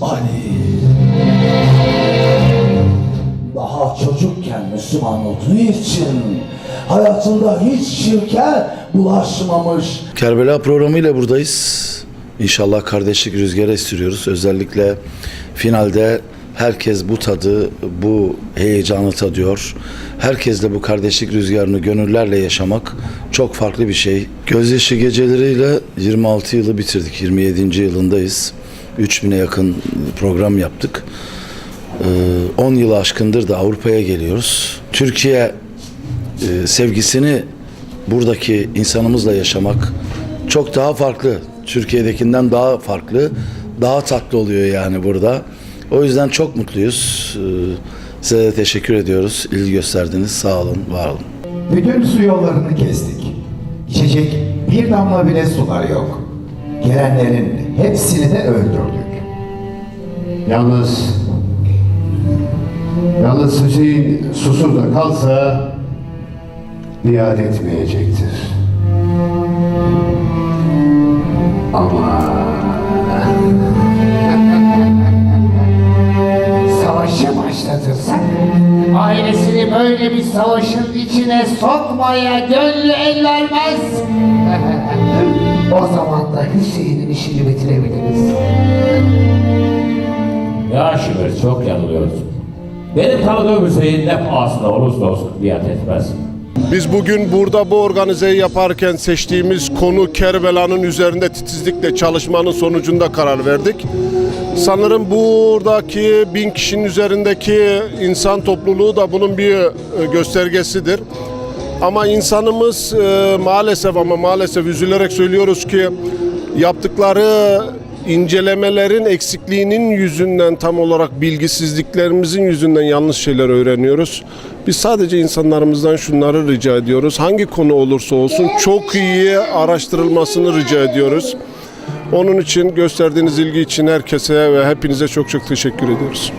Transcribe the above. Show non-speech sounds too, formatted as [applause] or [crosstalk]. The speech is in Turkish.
Ali daha çocukken Müslüman olduğu için hayatında hiç şirke bulaşmamış. Kerbela programı ile buradayız. İnşallah kardeşlik rüzgara istiyoruz. Özellikle finalde herkes bu tadı, bu heyecanı tadıyor. Herkesle bu kardeşlik rüzgarını gönüllerle yaşamak çok farklı bir şey. Gözyaşı geceleriyle 26 yılı bitirdik. 27. yılındayız. 3000'e yakın program yaptık. Ee, 10 yılı aşkındır da Avrupa'ya geliyoruz. Türkiye e, sevgisini buradaki insanımızla yaşamak çok daha farklı. Türkiye'dekinden daha farklı. Daha tatlı oluyor yani burada. O yüzden çok mutluyuz. Ee, Size de teşekkür ediyoruz. İlgi gösterdiniz. Sağ olun, var olun. Bütün su yollarını kestik. İçecek bir damla bile sular yok. Gelenlerin hepsini de öldürdük. Yalnız Yalnız Hüseyin susuz da kalsa biat etmeyecektir. Ama [laughs] Savaşı başlatırsak ailesini böyle bir savaşın içine sokmaya gönlü el vermez. [laughs] o zaman da Hüseyin'in işini bitirebiliriz. Ya Şimir çok yanılıyorsun. Benim tanıdığım Hüseyin ne pahasına olursa olsun biat etmez. Biz bugün burada bu organizeyi yaparken seçtiğimiz konu Kerbela'nın üzerinde titizlikle çalışmanın sonucunda karar verdik. Sanırım buradaki bin kişinin üzerindeki insan topluluğu da bunun bir e, göstergesidir. Ama insanımız e, maalesef ama maalesef üzülerek söylüyoruz ki yaptıkları incelemelerin eksikliğinin yüzünden tam olarak bilgisizliklerimizin yüzünden yanlış şeyler öğreniyoruz. Biz sadece insanlarımızdan şunları rica ediyoruz. Hangi konu olursa olsun çok iyi araştırılmasını rica ediyoruz. Onun için gösterdiğiniz ilgi için herkese ve hepinize çok çok teşekkür ediyoruz.